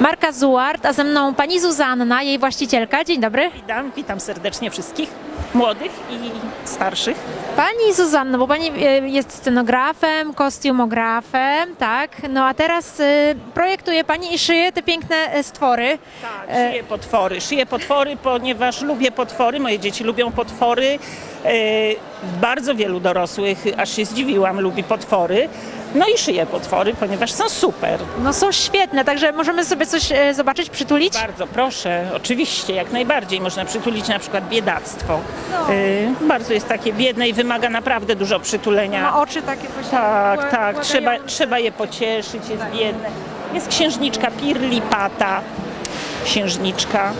Marka Zuart, a ze mną pani Zuzanna, jej właścicielka. Dzień dobry. Witam, witam serdecznie wszystkich, młodych i starszych. Pani Zuzanna, bo pani e, jest scenografem, kostiumografem, tak? No a teraz e, projektuje pani i szyje te piękne e, stwory. Tak, szyję potwory. Szyję potwory, ponieważ lubię potwory, moje dzieci lubią potwory. E, bardzo wielu dorosłych, aż się zdziwiłam, lubi potwory. No i szyję potwory, ponieważ są super. No są świetne, także możemy sobie coś e, zobaczyć, przytulić? Bardzo proszę, oczywiście, jak najbardziej. Można przytulić na przykład biedactwo. No. E, bardzo jest takie biedne i wymaga naprawdę dużo przytulenia. Ma oczy takie właśnie Tak, tak, trzeba, trzeba je pocieszyć, jest biedne. Jest księżniczka Pirli Pata, księżniczka.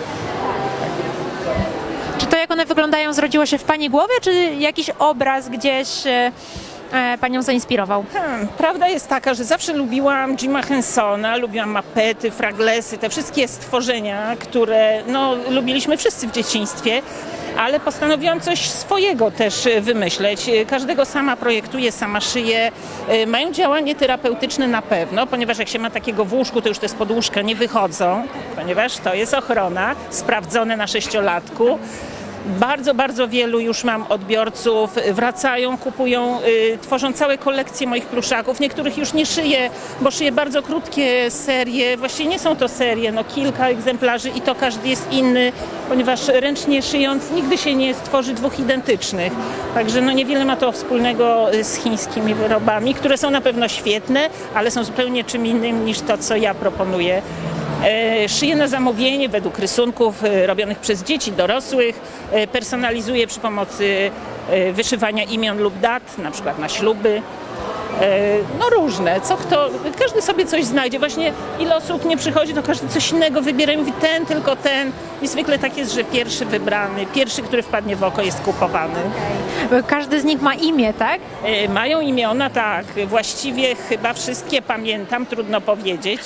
Czy to jak one wyglądają zrodziło się w pani głowie, czy jakiś obraz gdzieś e, e, panią zainspirował? Hmm, prawda jest taka, że zawsze lubiłam Jima Hensona, lubiłam mapety, fraglesy, te wszystkie stworzenia, które no, lubiliśmy wszyscy w dzieciństwie. Ale postanowiłam coś swojego też e, wymyśleć. E, Każdego sama projektuję, sama szyję. E, Mają działanie terapeutyczne na pewno, ponieważ jak się ma takiego w łóżku, to już te spod łóżka nie wychodzą, ponieważ to jest ochrona, sprawdzone na sześciolatku. Bardzo, bardzo wielu już mam odbiorców, wracają, kupują, y, tworzą całe kolekcje moich pluszaków. Niektórych już nie szyję, bo szyję bardzo krótkie serie. Właściwie nie są to serie, no kilka egzemplarzy i to każdy jest inny, ponieważ ręcznie szyjąc nigdy się nie stworzy dwóch identycznych. Także no niewiele ma to wspólnego y, z chińskimi wyrobami, które są na pewno świetne, ale są zupełnie czym innym niż to, co ja proponuję. E, Szyję na zamówienie według rysunków e, robionych przez dzieci dorosłych. E, Personalizuję przy pomocy wyszywania imion lub dat, na przykład na śluby. E, No różne, co kto, każdy sobie coś znajdzie. Właśnie ile osób nie przychodzi, to każdy coś innego wybiera i mówi ten, tylko ten. I zwykle tak jest, że pierwszy wybrany, pierwszy, który wpadnie w oko jest kupowany. Każdy z nich ma imię, tak? E, Mają imiona, tak. Właściwie chyba wszystkie pamiętam, trudno powiedzieć,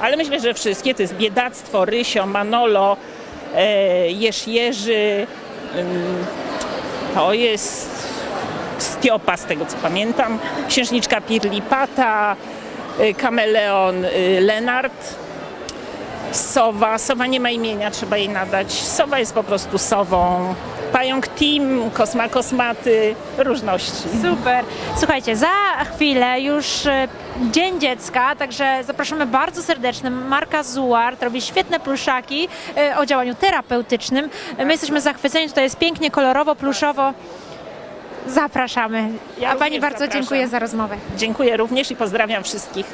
ale myślę, że wszystkie. To jest Biedactwo, Rysio, Manolo, e, Jerz Jerzy, to jest Stiopa, z tego co pamiętam, Księżniczka Pirlipata, e, Kameleon e, Lenart, Sowa. Sowa nie ma imienia, trzeba jej nadać. Sowa jest po prostu sową. Pająk Tim, Kosma Kosmaty, różności. Super. Słuchajcie, za chwilę już e, Dzień Dziecka, także zapraszamy bardzo serdecznie. Marka Zuart robi świetne pluszaki o działaniu terapeutycznym. My jesteśmy zachwyceni, tutaj jest pięknie, kolorowo, pluszowo. Zapraszamy. Ja A Pani bardzo dziękuję za rozmowę. Dziękuję również i pozdrawiam wszystkich.